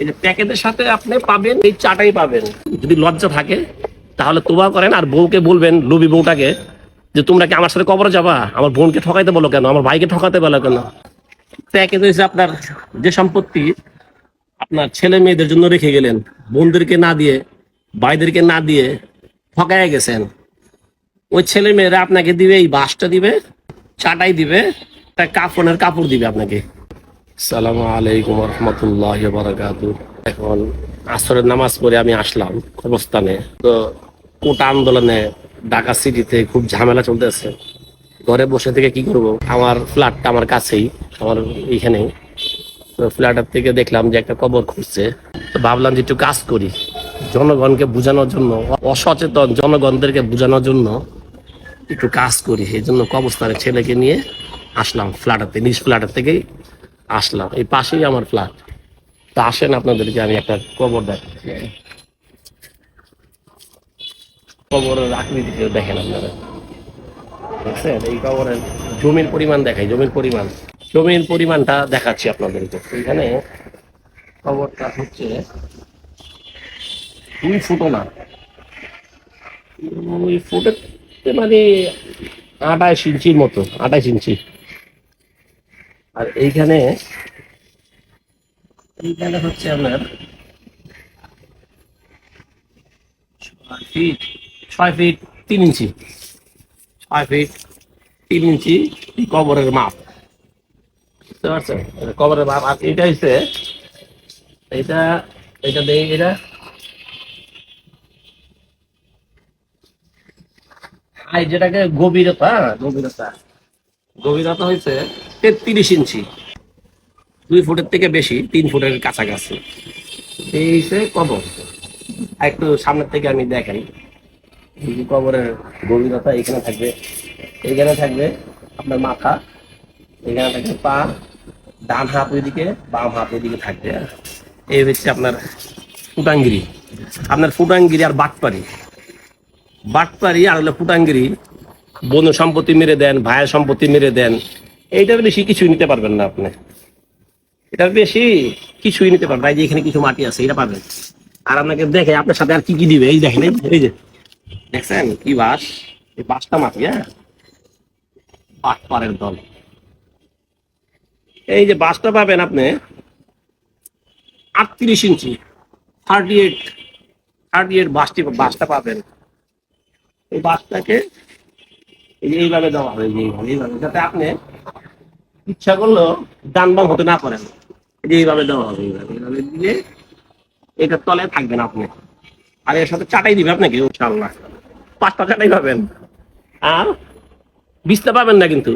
এই যে প্যাকেটের সাথে আপনি পাবেন এই চাটাই পাবেন। যদি লজ্জা থাকে তাহলে তোবা করেন আর বউকে বলবেন লুবি বউটাকে যে তোমরা কি আমার সাথে কবরে যাবা? আমার বোনকে ঠকাইতে বলো কেন? আমার ভাইকে ঠকাতে বলো কেন? প্যাকেজ হয়েছে আপনার যে সম্পত্তি আপনার ছেলে মেয়েদের জন্য রেখে গেলেন বোনদেরকে না দিয়ে ভাইদেরকে না দিয়ে ঠকায় গেছেন। ওই ছেলে মেয়েরা আপনাকে দিবে এই বাসটা দিবে চাটাই দিবে একটা কাফনের কাপড় দিবে আপনাকে। সালামু আলাইকুম রহমতুল্লাহ বারাকাতু এখন আসরের নামাজ পড়ে আমি আসলাম কবরস্থানে। তো কোটা আন্দোলনে ঢাকা সিটিতে খুব ঝামেলা চলতেছে। ঘরে বসে থেকে কি করব? আমার ফ্ল্যাটটা আমার কাছেই, আমার এইখানেই। তো ফ্ল্যাটের থেকে দেখলাম যে একটা কবর খুঁজছে। তো ভাবলাম যে একটু কাজ করি। জনগণকে বোঝানোর জন্য, অসচেতন জনগণদেরকে বোঝানোর জন্য একটু কাজ করি। এই জন্য কবরস্থানের ছেলেকে নিয়ে আসলাম ফ্ল্যাটাতে, নিজ ফ্ল্যাটের থেকেই আসলাম। এই পাশেই আমার ফ্ল্যাট তা আসেন আপনাদেরকে, আমি একটা কবর দেখাচ্ছি। কবরের আকৃতি দেখেন আপনারা। দেখছেন? এই কবরের জমির পরিমাণ দেখাই, জমির পরিমাণ। জমির পরিমাণটা দেখাচ্ছি আপনাদেরকে। এখানে কবরটা হচ্ছে দুই ফুটও না দুই ফুটের তে মানে আঠাশ ইঞ্চির মতো আটাইশ ইঞ্চি। আর এইখানে এইখানে হচ্ছে আপনার ছয় ফিট ছয় ফিট তিন ইঞ্চি। ছয় ফিট তিন ইঞ্চি কবরের মাপ। বুঝতে পারছেন? এটা কবরের মাপ। আর এটা হচ্ছে এটা এটা দেই এটা আর যেটাকে গভীরতা গভীরতা। গভীরতা হয়েছে তেত্রিশ ইঞ্চি। দুই ফুটের থেকে বেশি, তিন ফুটের কাছাকাছি। এই হচ্ছে কবর। একটু সামনের থেকে আমি দেখাই। কবরের গভীরতা এখানে থাকবে। এইখানে থাকবে আপনার মাথা। এখানে থাকবে পা। ডান হাত ওইদিকে, বাম হাত ওইদিকে থাকবে। এই হচ্ছে আপনার ফুটাঙ্গিরি। আপনার ফুটাঙ্গিরি আর বাটপারি। বাটপারি আর হলো ফুটাঙ্গিরি বন্ধু সম্পত্তি মেরে দেন, ভাইয়ের সম্পত্তি মেরে দেন, এইটার বেশি কিছুই নিতে পারবেন না আপনি। এটার বেশি কিছুই নিতে পারবেন। যে এখানে কিছু মাটি আছে, এটা পাবেন। আর আপনাকে দেখে আপনার সাথে আর কি কি দিবে, এই দেখেন, এই- যে দেখছেন? কি বাস এই বাসটা মাটি হ্যাঁ? বাটপারের দল। এই যে বাসটা পাবেন আপনি আটত্রিশ inch thirty eight thirty eight বাসটি বাসটা পাবেন। এই বাসটাকে এই যে এইভাবে দেওয়া যে এইভাবে যাতে আপনি ইচ্ছা করলেও ডান বাম হতে না এই যে এইভাবে দেওয়া হবে, এইভাবে এইভাবে দিলে এটা তলে থাকবেন আপনি। আর এর সাথে চাটাই দিবে আপনাকে, ইনশাআল্লাহ। পাঁচটা চাটাই পাবেন। আর বিছনা পাবেন না কিন্তু।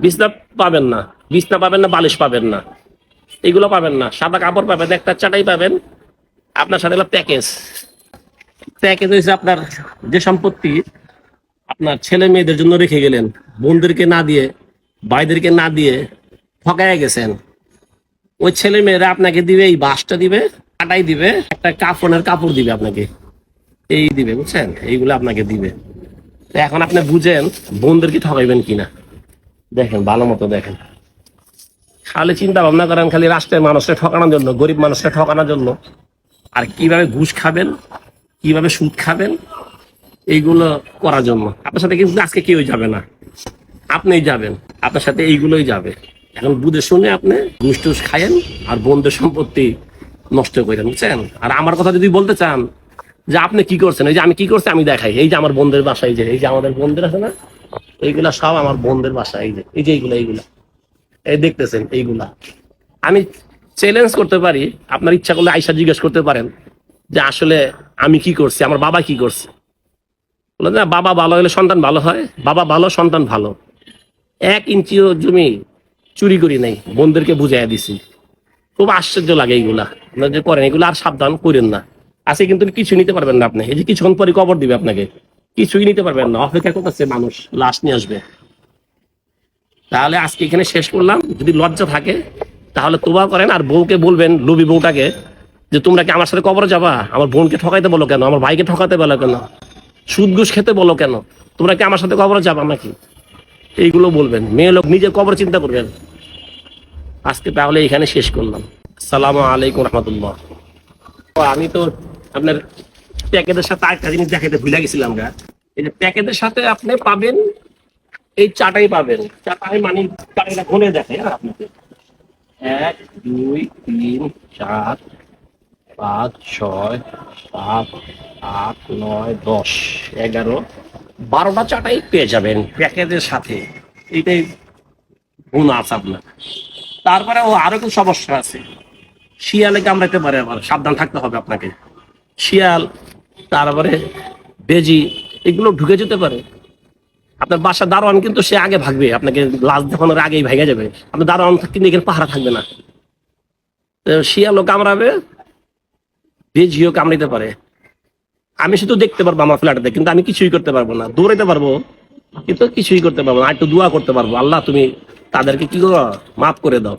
বিছনা পাবেন না। বিছনা পাবেন না, বালিশ পাবেন না। এগুলো পাবেন না। সাদা কাপড় পাবেন, একটা চাটাই পাবেন। আপনার সাথে প্যাকেজ। প্যাকেজ হয়েছে আপনার যে সম্পত্তি আপনার ছেলে মেয়েদের জন্য রেখে গেলেন, বোনদেরকে না দিয়ে, ভাইদেরকে না দিয়ে ঠকায় গেছেন। ওই ছেলে মেয়েরা আপনাকে দিবে, এই বাসটা দিবে কাটাই দিবে, একটা কাপড়ের কাপড় দিবে আপনাকে। এই দিবে, বুঝছেন? এইগুলো আপনাকে দিবে। এখন আপনি বুঝেন, বোনদেরকে ঠকাইবেন কিনা। দেখেন, ভালো মতো দেখেন। খালি চিন্তা ভাবনা করেন, খালি রাষ্ট্রের মানুষকে ঠকানোর জন্য, গরিব মানুষকে ঠকানোর জন্য। আর কীভাবে ঘুষ খাবেন, কীভাবে সুদ খাবেন এইগুলো করার জন্য। আপনার সাথে কিন্তু আজকে কেউ যাবে না। আপনিই যাবেন। আপনার সাথে এইগুলোই যাবে। এখন বুঝে শুনে আপনি ঘুষ টুস খায়েন আর বন্ধুর সম্পত্তি নষ্ট করেন, বুঝছেন? আর আমার কথা যদি বলতে চান যে আপনি কি করছেন, এই যে আমি কি করছি আমি দেখাই। এই যে আমার বন্ধের বাসায় যে, এই যে আমাদের বন্ধের আছে না? এইগুলা সব আমার বন্ধের বাসা, এই যে এই যে এইগুলা এইগুলা। এই দেখতেছেন, এইগুলা। আমি চ্যালেঞ্জ করতে পারি। আপনার ইচ্ছা করলে আইসা জিজ্ঞেস করতে পারেন যে আসলে আমি কি করছি, আমার বাবা কি করছে? বলে, না, বাবা ভালো হলে সন্তান ভালো হয়, বাবা ভালো, সন্তান ভালো। এক ইঞ্চিও জমি চুরি করি নাই বোনদেরকে বুঝাইয়া দিছি। খুব আশ্চর্য লাগে এইগুলা। আপনারা যে করেন, এগুলো আর সাবধান করেন না। আজকে কিন্তু কিছু নিতে পারবেন না আপনি। এই যে কিছুক্ষণ পরে কবর দিবে আপনাকে। কিছুই নিতে পারবেন না। অপেক্ষা করতেছে মানুষ, লাশ নিয়ে আসবে। তাহলে আজকে এখানে শেষ করলাম। যদি লজ্জা থাকে, তাহলে তোবা করেন আর বউকে বলবেন লুবি বউটাকে, যে তোমরা কি আমার সাথে কবর যাবা? আমার বোনকে ঠকাইতে বলো কেন? আমার ভাইকে ঠকাতে বলো কেন? সুদ খেতে বলো কেন? তোমরা কি আমার সাথে কবরে যাবা নাকি? এইগুলো বলবেন। মেয়ে লোক নিজের কবর চিন্তা করবেন। আজকে তাহলে এখানে শেষ করলাম। সালামু আলাইকুম রহমতুল্লাহ। আমি তো আপনার প্যাকেটের সাথে আরেকটা জিনিস দেখাতে ভুলে গেছিলাম গা। এই যে প্যাকেটের সাথে আপনি পাবেন, এই চাটাই পাবেন। চাটাই মানে চাটাইটা ঘনে দেখে হ্যাঁ এক, দুই, তিন, চার, পাঁচ, ছয়, সাত আট নয়, দশ, এগারো, বারোটা চাটাই পেয়ে যাবেন প্যাকেজের সাথে। এটাই আছে আপনার। তারপরে ও আরও কিছু সমস্যা আছে। শিয়ালে কামড়াইতে পারে আবার, সাবধান থাকতে হবে আপনাকে। শিয়াল, তারপরে বেজি, এগুলো ঢুকে যেতে পারে। আপনার বাসা দারোয়ান কিন্তু সে আগে ভাগবে, আপনাকে লাশ দেখানোর আগেই ভেঙে যাবে। আপনার দারোয়ান কিন্তু এখানে পাহারা থাকবে না। শিয়ালও কামড়াবে, বেজিও কামড়াইতে পারে। আমি শুধু দেখতে পারব আমার ফ্ল্যাটে কিন্তু আমি কিছুই করতে পারব না। দৌড়াইতে পারব, কিন্তু কিছুই করতে পারব না। একটু দোয়া করতে পারব। আল্লাহ, তুমি তাদেরকে কি করো? মাফ করে দাও।